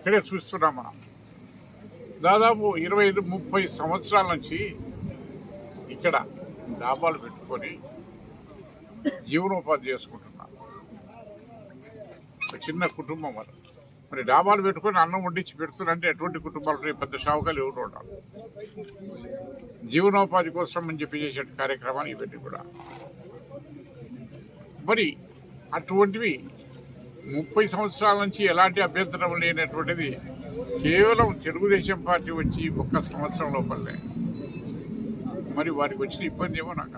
ఇక్కడే చూస్తున్నాం మనం. దాదాపు ఇరవై ఐదు ముప్పై సంవత్సరాల నుంచి ఇక్కడ డాబాలు పెట్టుకొని జీవనోపాధి చేసుకుంటున్నాం. చిన్న కుటుంబం మరి మరి డాబాలు పెట్టుకొని అన్నం వండించి పెడుతున్నారంటే ఎటువంటి కుటుంబాలు పెద్ద షావుకాలు ఎవరు ఉండాలి? జీవనోపాధి కోసం అని చెప్పి చేసే కార్యక్రమాలు ఇవన్నీ కూడా. మరి అటువంటివి ముప్పై సంవత్సరాల నుంచి ఎలాంటి అభ్యంతరం లేనటువంటిది కేవలం తెలుగుదేశం పార్టీ వచ్చి ఒక్క సంవత్సరం లోపలనే. మరి వారికి వచ్చిన ఇబ్బంది ఏమో నాకు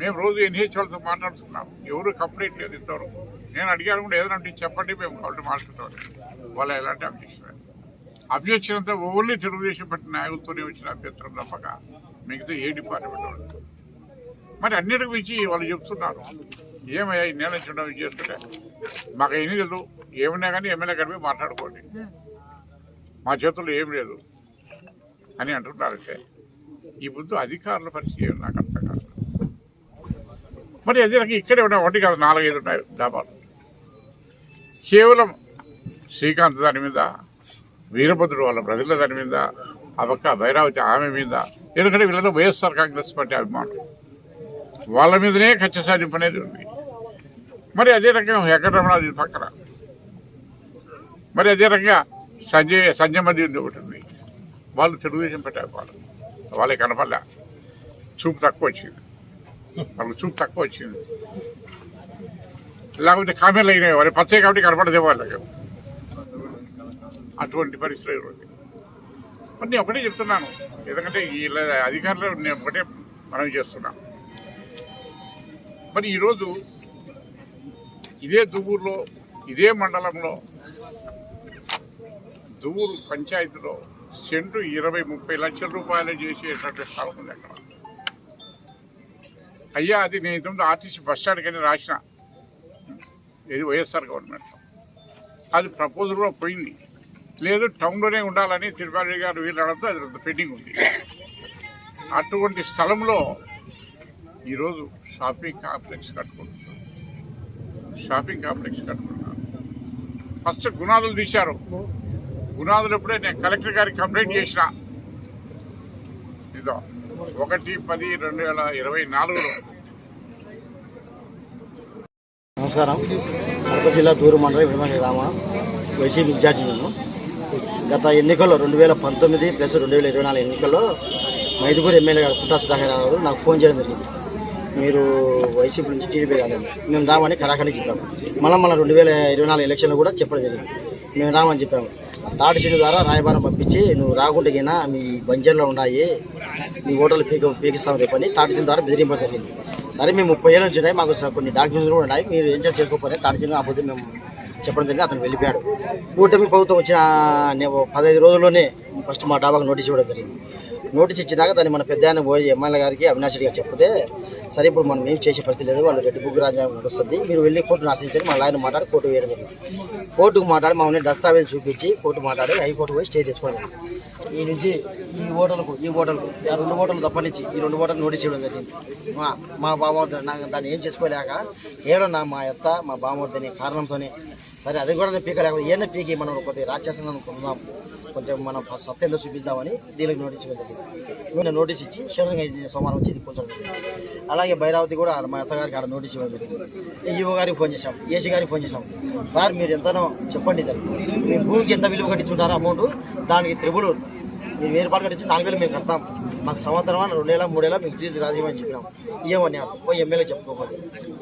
మేము రోజు ఎన్హెచ్ వాళ్ళతో మాట్లాడుతున్నాం ఎవరు కంప్లీట్ లేదు ఇంతవరకు. నేను అడిగాను కూడా ఏదైనా అంటే చెప్పండి మేము కాబట్టి మాట్లాడతాం వాళ్ళ ఎలాంటి అబ్జెక్షన్ లేదు అబ్జెక్షన్ అంతా ఓన్లీ తెలుగుదేశం పట్టిన నాయకులతోనే వచ్చిన అభ్యంతరం తప్పక. మిగతా ఏ డిపార్ట్మెంట్ వాళ్ళు? మరి అన్నిటికి మించి వాళ్ళు చెప్తున్నారు. ఏమయ్యా ఈ నెల చూడడం చేస్తుంటే. మాకు ఏమీ లేదు. ఏమన్నా కానీ ఎమ్మెల్యే గారి మాట్లాడుకోండి. మా చేతుల్లో ఏం లేదు అని అంటున్నారంటే ఈ ముందు అధికారుల పరిస్థితి నాకు అర్థం మరి అదే రకంగా ఇక్కడే ఉన్నాయి ఒకటి కాదు నాలుగైదు ఉన్నాయి డాబాలు. కేవలం శ్రీకాంత్ దాని మీద వీరభద్రుడు వాళ్ళ ప్రజల దాని మీద ఆ పక్క భైరావతి ఆమె మీద ఎందుకంటే వీళ్ళతో వైఎస్ఆర్ కాంగ్రెస్ పార్టీ అభిమానులు. వాళ్ళ మీదనే కక్ష సాధింపు అనేది ఉంది. మరి అదే రకంగా వెంకటరమణాది పక్కన మరి అదే రకంగా సంజయ్ సంజయ్ మధ్య ఉంది ఒకటి ఉంది. వాళ్ళు తెలుగుదేశం పెట్టారు వాళ్ళు వాళ్ళకి కనపడలే. చూపు తక్కువ వచ్చింది. వాళ్ళకి చూపు తక్కువ వచ్చింది. లేకపోతే కామెంట్లు అయినాయి వారి పచ్చే కాబట్టి కనపడదే వాళ్ళకి అటువంటి పరిస్థితులు ఉంది మరి నేను ఒకటే చెప్తున్నాను ఎందుకంటే వీళ్ళ అధికారులు నేను ఒకటే మనం చేస్తున్నాను. మరి ఈరోజు ఇదే దువ్వూరులో ఇదే మండలంలో దువ్వూరు పంచాయతీలో సెంటు ఇరవై ముప్పై లక్షల రూపాయలు చేసేటటువంటి స్థలం ఉంది అక్కడ. అయ్యా అది నేను ఇంతకుముందు ఆర్టీసీ బస్ స్టాండ్ రాసిన. ఇది వైఎస్ఆర్ గవర్నమెంట్. అది ప్రపోజల్ కూడా పోయింది. లేదు టౌన్లోనే ఉండాలని తిరుపతి గారు వీళ్ళతో అది పెండింగ్ ఉంది. అటువంటి స్థలంలో ఈరోజు షాపింగ్ కాంప్లెక్స్ కట్టుకుంటున్నారు. షాపింగ్ కాంప్లెక్స్ కట్టుకుంటున్నారు. ఫస్ట్ గుణాదులు తీశారు. గుణాదులు ఎప్పుడే నేను కలెక్టర్ గారికి కంప్లైంట్ చేసిన. ఇదో. ఒకటి పది రెండు వేల ఇరవై నాలుగులో. నమస్కారం. కడప జిల్లా తూరు మండలం విడమని రామ వైసీపీ ఇన్ఛార్జి నేను. గత ఎన్నికల్లో రెండు వేల పంతొమ్మిది ప్లస్ రెండు వేల ఇరవై నాలుగు ఎన్నికల్లో మైదుగూరు ఎమ్మెల్యే గారు పుట్టా సుధాకర్ గారు నాకు ఫోన్ చేయడం జరిగింది. మీరు వైసీపీ నుంచి టీడీపీ కాలేదు మేము రామని కరాఖండి చెప్పాము. మళ్ళీ మళ్ళీ రెండు వేల ఇరవై నాలుగు ఎలక్షన్లో కూడా చెప్పడం జరిగింది. మేము రామని చెప్పాము. తాటి సీటు ద్వారా రాయబారం పంపించి నువ్వు రాకుండా మీ బంజర్లో ఉన్నాయి. మీ ఓటర్లు పీక పీకిస్తాం రేపని తాటి ద్వారా బెదిరింపు జరిగింది. సరే మేము ముప్పై ఏళ్ళ నుంచి ఉన్నాయి. మాకు కొన్ని డాక్యుమెంట్స్ కూడా ఉన్నాయి. మీరు ఏం చేసి చేసుకోకపోతే తాటి సీటు మేము చెప్పడం జరిగింది. అతను వెళ్ళిపోయాడు. కూటమి ప్రభుత్వం వచ్చిన నేను పదహైదు రోజుల్లోనే ఫస్ట్ మా డాబాకు నోటీస్ ఇవ్వడం జరిగింది. నోటీస్ ఇచ్చినాక దాన్ని మన పెద్ద ఆయన పోయి ఎమ్మెల్యే గారికి అవినాష్ గారు చెప్తే సరే ఇప్పుడు మనం ఏం చేసే పరిస్థితి లేదు. వాళ్ళు రెడ్డి బుగ్గు రాజ్యాంగం నడుస్తుంది. మీరు వెళ్ళి కోర్టును ఆశించండి మా లాయర్ మాట్లాడి కోర్టు వేయడం జరిగింది. కోర్టుకు మాట్లాడి మమ్మల్ని దస్తావేజ్ చూపించి కోర్టు మాట్లాడి హైకోర్టు పోయి స్టే తెచ్చుకోవాలి ఈ నుంచి ఈ ఓటర్లకు ఈ ఓటర్లకు ఆ రెండు ఓటర్లు తప్పనిచ్చి ఈ రెండు ఓటర్లు నోటీస్ ఇవ్వడం జరిగింది. మా మా బామర్ది నాకు దాన్ని ఏం చేసుకోలేక ఏడో నా మా అత్త మా బామర్ది కారణంతోనే. సరే అది కూడా నేను పీకలేక ఏదైనా పీకి మనం కొద్దిగా రాక్షసంగా కొందాం కొంచెం మనం సత్యంలో చూపిద్దామని దీనికి నోటీస్ ఇవ్వడం జరిగింది. నేను నోటీస్ ఇచ్చి శివరంగా సోమవారం వచ్చి ఇది అలాగే భైరావతి కూడా మా అత్తగారికి ఆడ నోటీస్ ఇవ్వడం జరిగింది. ఈవో గారికి ఫోన్ చేశాం ఏసీ గారికి ఫోన్ చేశాం. సార్ మీరు ఎంతనో చెప్పండి దాన్ని మీ భూమికి ఎంత విలువ కట్టించుంటారో అమౌంట్? దానికి త్రిబుల్ మీరు ఏర్పాటు రూపాయలు కట్టించి నాలుగు వేలు మేము కడతాం. మాకు సంవత్సరం రెండేళ్ళ మూడేళ్ళ మేము ప్లీజ్ రాజీవని చెప్పినాం. ఇవ్వమని పోయి ఎమ్మెల్యే చెప్పుకోవాలి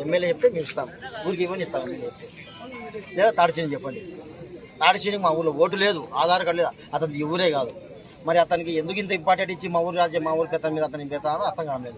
ఎమ్మెల్యే చెప్తే మేము ఇస్తాం. ఊరికి ఇవ్వని ఇస్తాం లేదా తాడిచేని చెప్పండి. తాడిచేనికి మా ఊళ్ళో ఓటు లేదు. ఆధార్ కార్డు లేదు? అతను ఈ ఊరే కాదు. మరి అతనికి ఎందుకు ఇంత ఇంపార్టెంట్ ఇచ్చి మా ఊరు రాజ్యం మా ఊరి పెద్ద మీద అతను పెడతారో అర్థం కావడం